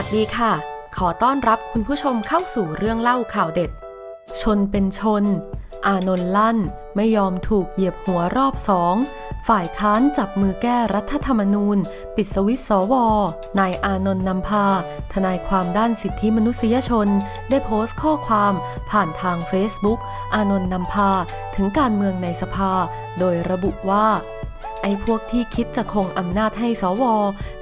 วัสดีค่ะ ขอต้อนรับคุณผู้ชมเข้าสู่เรื่องเล่าข่าวเด็ด ชนเป็นชน อานนท์ลั่น ไม่ยอมถูกเหยียบหัวรอบสอง ฝ่ายค้านจับมือแก้รัฐธรรมนูญ ปิดสวิตสว นายอานนท์นำพา ทนายความด้านสิทธิมนุษยชน ได้โพสต์ข้อความผ่านทาง Facebook อานนท์นำพา ถึงการเมืองในสภา โดยระบุว่า ไอ้พวกที่คิดจะคงอำนาจให้สว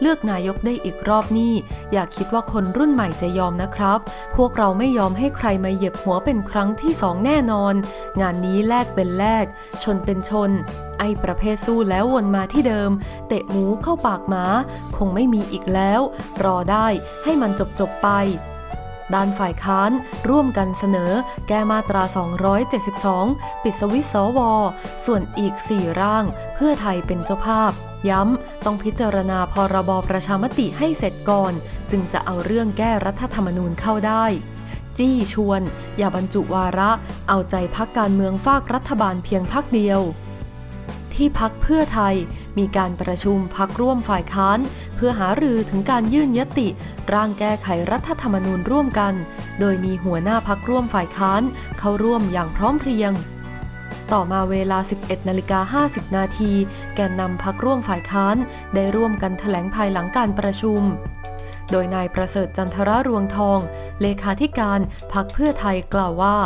เลือกนายกได้อีกรอบนี้ อย่าคิดว่าคนรุ่นใหม่จะยอมนะครับ พวกเราไม่ยอมให้ใครมาเหยียบหัวเป็นครั้งที่สองแน่นอน งานนี้แลกเป็นแลก ชนเป็นชน ไอ้ประเภทสู้แล้ววนมาที่เดิม เตะหมูเข้าปากหมา คงไม่มีอีกแล้ว รอได้ให้มันจบจบไป ด้านฝ่ายค้านร่วมกันเสนอ แก้มาตรา 272 ปิดสวิตสว ส่วนอีก 4 ร่าง เพื่อไทยเป็นเจ้าภาพ ย้ำ ต้องพิจารณาพรบประชามติให้เสร็จก่อน จึงจะเอาเรื่องแก้รัฐธรรมนูญเข้าได้จี้ชวน อย่าบรรจุวาระ เอาใจพักการเมืองฝากรัฐบาลเพียงพักเดียว ที่พักเพื่อไทย มีการประชุมพักร่วมฝ่ายค้าน เพื่อหารือถึงการยื่นยติ ร่างแก้ไขรัฐธรรมนูญร่วมกัน โดยมีหัวหน้าพักร่วมฝ่ายค้าน เข้าร่วมอย่างพร้อมเพรียงต่อมาเวลา 11นาฬิกา50 นาที แกนนำพักร่วมฝ่ายค้าน ได้ร่วมกันแถลงภายหลังการประชุม โดยนายประเสริฐจันทรารวงทอง เลขาธิการพักเพื่อไทยกล่าวว่า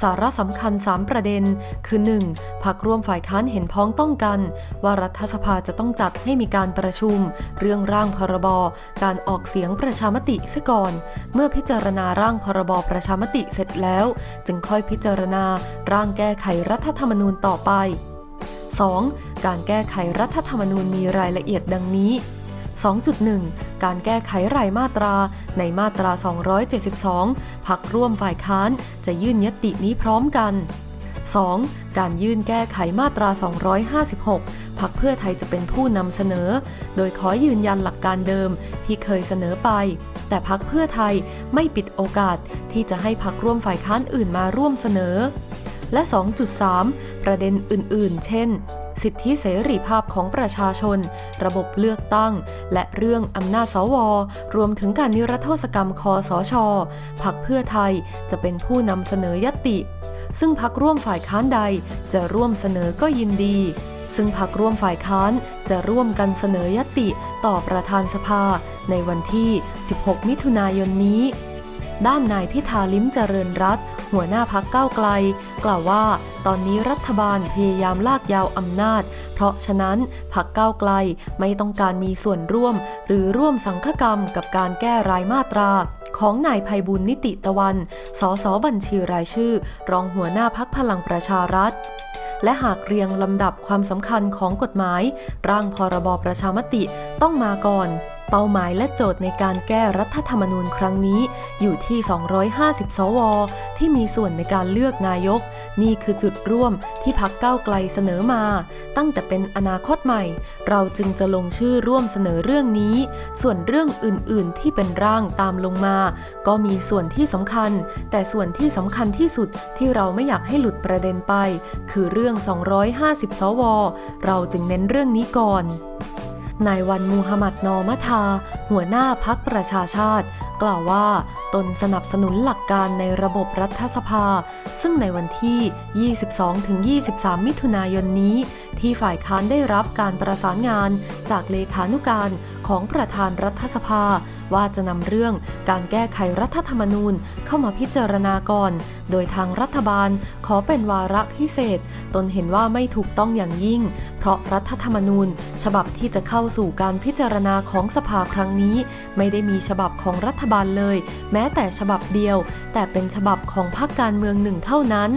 สาระสำคัญ 3 ประเด็น คือ 1. พักร่วมฝ่ายค้านเห็นพ้องต้องกัน ว่ารัฐสภาจะต้องจัดให้มีการประชุม เรื่องร่างพรบ การออกเสียงประชามติเสียก่อน เมื่อพิจารณาร่างพรบประชามติเสร็จแล้ว จึงค่อยพิจารณาร่างแก้ไขรัฐธรรมนูญต่อไป 2. การแก้ไขรัฐธรรมนูญมีรายละเอียดดังนี้ 2.1 การแก้ไขรายมาตราในมาตรา 272 พักร่วมฝ่ายค้านจะยื่นยตินี้พร้อมกัน 2. การยื่นแก้ไขมาตรา 256 พักเพื่อไทยจะเป็นผู้นำเสนอ โดยขอยืนยันหลักการเดิมที่เคยเสนอไป แต่พักเพื่อไทยไม่ปิดโอกาสที่จะให้พักร่วมฝ่ายค้านอื่นมาร่วมเสนอ และ 2.3 ประเด็นอื่น ๆ เช่น สิทธิเสรีภาพของประชาชน ระบบเลือกตั้ง และเรื่องอำนาจสว รวมถึงการนิรโทษกรรมคอสชพักเพื่อไทยจะเป็นผู้นำเสนอยติ ซึ่งพักร่วมฝ่ายค้านใดจะร่วมเสนอก็ยินดีซึ่งพักร่วมฝ่ายค้านจะร่วมกันเสนอยติต่อประธานสภาในวันที่ 16 มิถุนายนนี้ ด้านนายพิธาลิ้มเจริญรัตหัวหน้าพักก้าวไกล กล่าวว่า ตอนนี้รัฐบาลพยายามลากยาวอำนาจ เพราะฉะนั้นพักก้าวไกลไม่ต้องการมีส่วนร่วม หรือร่วมสังฆกรรมกับการแก้รายมาตราของนายภัยบุญนิติตะวัน สสบัญชีรายชื่อ รองหัวหน้าพักพลังประชารัฐ และหากเรียงลำดับความสำคัญของกฎหมาย ร่างพรบประชามติต้องมาก่อน เป้าหมายและโจทย์ในการแก้รัฐธรรมนูญครั้งนี้อยู่ที่ 250 สว ที่มีส่วนในการเลือกนายก นี่คือจุดร่วมที่พักก้าวไกลเสนอมา ตั้งแต่เป็นอนาคตใหม่ เราจึงจะลงชื่อร่วมเสนอเรื่องนี้ ส่วนเรื่องอื่น ๆ ที่เป็นร่างตามลงมา ก็มีส่วนที่สำคัญ แต่ส่วนที่สำคัญที่สุดที่เราไม่อยากให้หลุดประเด็นไป คือเรื่อง 250 สว เราจึงเน้นเรื่องนี้ก่อน นายวันมูฮัมหมัดนอมะทา หัวหน้าพักประชาชาติ กล่าวว่าตนสนับสนุนหลักการในระบบรัฐสภา ซึ่งในวันที่ 22-23 มิถุนายนนี้ ที่ฝ่ายค้านได้รับการประสานงานจากเลขานุการของประธานรัฐสภา ว่าจะนำเรื่องการแก้ไขรัฐธรรมนูญเข้ามาพิจารณาก่อน โดยทางรัฐบาลขอเป็นวาระพิเศษ ตนเห็นว่าไม่ถูกต้องอย่างยิ่ง เพราะรัฐธรรมนูญ ฉบับที่จะเข้าสู่การพิจารณาของสภาครั้งนี้ ไม่ได้มีฉบับของรัฐบาลเลย แม้แต่ฉบับเดียว แต่เป็นฉบับของพรรคการเมืองหนึ่งเท่านั้น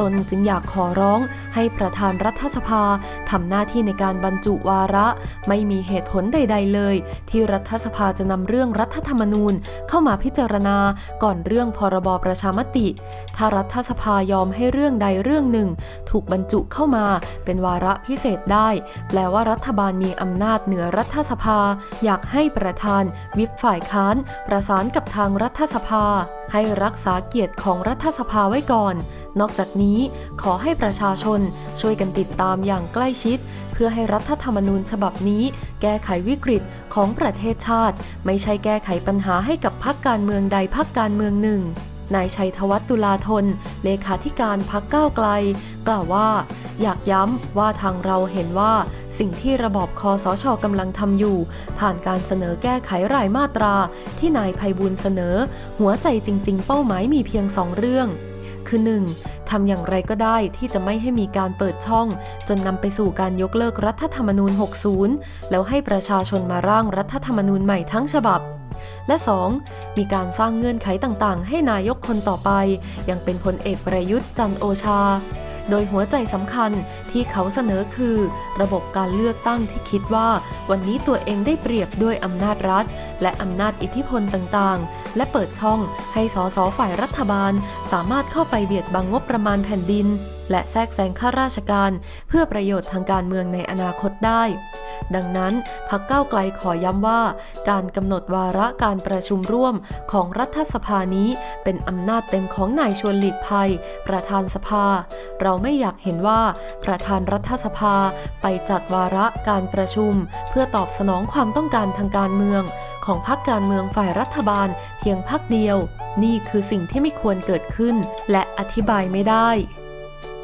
ตนจึงอยากขอร้องให้ประธานรัฐสภาทำหน้าที่ในการบรรจุวาระ ไม่มีเหตุผลใด ๆ เลย ที่รัฐสภาจะนำเรื่องรัฐธรรมนูญเข้ามาพิจารณาก่อนเรื่องพรบประชามติ ถ้ารัฐสภายอมให้เรื่องใดเรื่องหนึ่ง ถูกบรรจุเข้ามาเป็นวาระพิเศษได้ แปลว่ารัฐบาลมีอำนาจเหนือรัฐสภา อยากให้ประธาน วิปฝ่ายค้าน ประสานกับทางรัฐสภา ให้รักษาเกียรติของรัฐสภาไว้ก่อน นอกจากนี้ขอให้ประชาชนช่วยกันติดตามอย่างใกล้ชิด เพื่อให้รัฐธรรมนูญฉบับนี้ แก้ไขวิกฤตของประเทศชาติ ไม่ใช่แก้ไขปัญหาให้กับพรรคการเมืองใดพรรคการเมืองหนึ่งนายชัยธวัฒน์ตุลาธน เลขาธิการพักก้าวไกล กล่าวว่า อยากย้ำว่าทางเราเห็นว่า สิ่งที่ระบอบคอสชกำลังทำอยู่ ผ่านการเสนอแก้ไขรายมาตรา ที่นายภัยบุญเสนอ หัวใจจริง ๆ เป้าหมายมีเพียงสองเรื่อง คือ 1. ทำอย่างไรก็ได้ที่จะไม่ให้มีการเปิดช่อง จนนำไปสู่การยกเลิกรัฐธรรมนูญ 60 แล้วให้ประชาชนมาร่างรัฐธรรมนูญใหม่ทั้งฉบับและ 2. มีการสร้างเงื่อนไขต่างๆ ให้นายกคนต่อไป ยังเป็นพลเอกประยุทธ์จันโอชา โดยหัวใจสำคัญที่เขาเสนอคือ ระบบการเลือกตั้งที่คิดว่า วันนี้ตัวเองได้เปรียบด้วยอำนาจรัฐ และอำนาจอิทธิพลต่างๆ และเปิดช่องให้สสฝ่ายรัฐบาล สามารถเข้าไปเบียดบังงบประมาณแผ่นดิน และแทรกแซงข้าราชการ เพื่อประโยชน์ทางการเมืองในอนาคตได้ ดังนั้นพักเก้าไกลขอย้ำว่า การกำหนดวาระการประชุมร่วมของรัฐสภานี้ เป็นอำนาจเต็มของนายชวนหลีกภัย ประธานสภา เราไม่อยากเห็นว่าประธานรัฐสภาไปจัดวาระการประชุม เพื่อตอบสนองความต้องการทางการเมือง ของพรรคการเมืองฝ่ายรัฐบาล เพียงพรรคเดียว นี่คือสิ่งที่ไม่ควรเกิดขึ้น และอธิบายไม่ได้